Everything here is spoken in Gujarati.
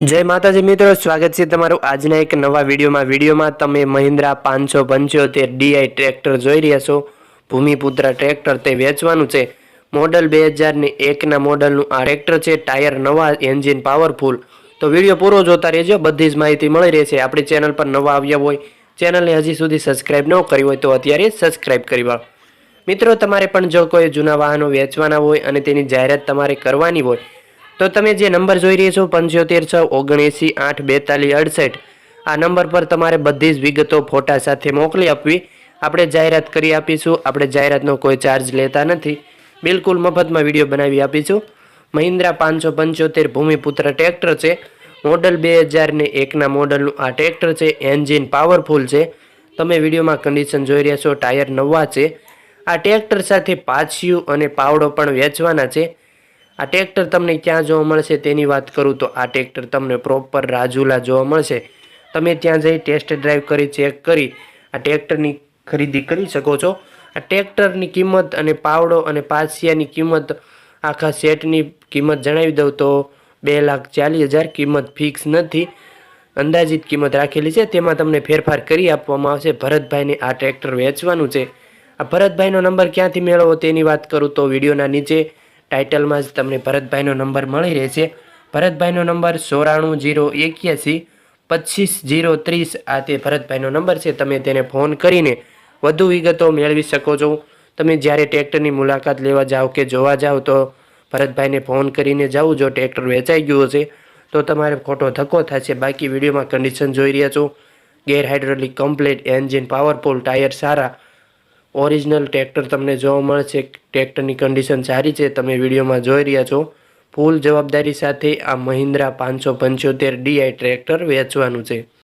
જય માતાજી મિત્રો, સ્વાગત છે તમારું આજના એક નવા વિડીયોમાં. વિડીયોમાં તમે મહિન્દ્રા પાંચસો પંચોતેર ડીઆઈ ટ્રેક્ટર જોઈ રહ્યા છો. ભૂમિપુત્ર ટ્રેક્ટર તે વેચવાનું છે. મોડલ બે હજારની એકના મોડલનું આ ટ્રેક્ટર છે, ટાયર નવા, એન્જિન પાવરફુલ. તો વીડિયો પૂરો જોતા રહેજો, બધી જ માહિતી મળી રહેશે. આપણી ચેનલ પર નવા આવ્યા હોય, ચેનલને હજી સુધી સબસ્ક્રાઈબ ન કરી હોય તો અત્યારે સબસ્ક્રાઈબ કરી મિત્રો, તમારે પણ જો કોઈ જૂના વાહનો વેચવાના હોય અને તેની જાહેરાત તમારે કરવાની હોય તો તમે જે નંબર જોઈ રહ્યા છો, પંચોતેર, છ, ઓગણએંસી, આઠ, બેતાલીસ, અડસઠ, આ નંબર પર તમારે બધી જ વિગતો ફોટા સાથે મોકલી આપવી. આપણે જાહેરાત કરી આપીશું. આપણે જાહેરાતનો કોઈ ચાર્જ લેતા નથી. બિલકુલ મફતમાં વીડિયો બનાવી આપીશું. મહિન્દ્રા પાંચસો પંચોતેર ભૂમિપુત્ર ટ્રેક્ટર છે. મોડલ બે હજારને એકના મોડલનું આ ટ્રેક્ટર છે. એન્જિન પાવરફુલ છે. તમે વિડીયોમાં કન્ડિશન જોઈ રહ્યા છો. ટાયર નવા છે. આ ટ્રેક્ટર સાથે પાછિયું અને પાવડો પણ વેચવાના છે. આ ટ્રેક્ટર તમને ક્યાં જોવા મળશે તેની વાત કરું તો આ ટ્રેક્ટર તમને પ્રોપર રાજુલા જોવા મળશે. તમે ત્યાં જઈ ટેસ્ટ ડ્રાઈવ કરી ચેક કરી, આ ટ્રેક્ટરની ખરીદી કરી શકો છો. આ ટ્રેક્ટરની કિંમત અને પાવડો અને પાસિયાની કિંમત આખા સેટની કિંમત જણાવી દઉં તો બે લાખ ચાલીસ હજાર કિંમત ફિક્સ નથી. અંદાજિત કિંમત રાખેલી છે. તેમાં તમને ફેરફાર કરી આપવામાં આવશે. ભરતભાઈને આ ટ્રેક્ટર વેચવાનું છે. આ ભરતભાઈનો નંબર ક્યાંથી મેળવવો તેની વાત કરું તો વિડીયોના નીચે ટાઇટલમાં જ તમને ભરતભાઈનો નંબર મળી રહેશે. ભરતભાઈનો નંબર ચોરાણું જીરો એક્યાસી, પચીસ જીરો ત્રીસ આ તે ભરતભાઈનો નંબર છે. તમે તેને ફોન કરીને વધુ વિગતો મેળવી શકો છો. તમે જ્યારે ટ્રેક્ટરની મુલાકાત લેવા જાઓ કે જોવા જાઓ તો ભરતભાઈને ફોન કરીને જાઓ. જો ટ્રેક્ટર વેચાઈ ગયું હશે તો તમારે ખોટો ધક્કો થશે. બાકી વિડીયોમાં કન્ડિશન જોઈ રહ્યા છો. Gear hydraulic complete engine powerful tyre સારા ઓરિજિનલ ટ્રેક્ટર તમને જોવા મળશે. ટ્રેક્ટરની કન્ડિશન સારી છે. તમે વિડીયોમાં જોઈ રહ્યા છો. ફૂલ જવાબદારી સાથે આ મહિન્દ્રા પાંચસો પંચોતેર ડીઆઈ ટ્રેક્ટર વેચવાનું છે.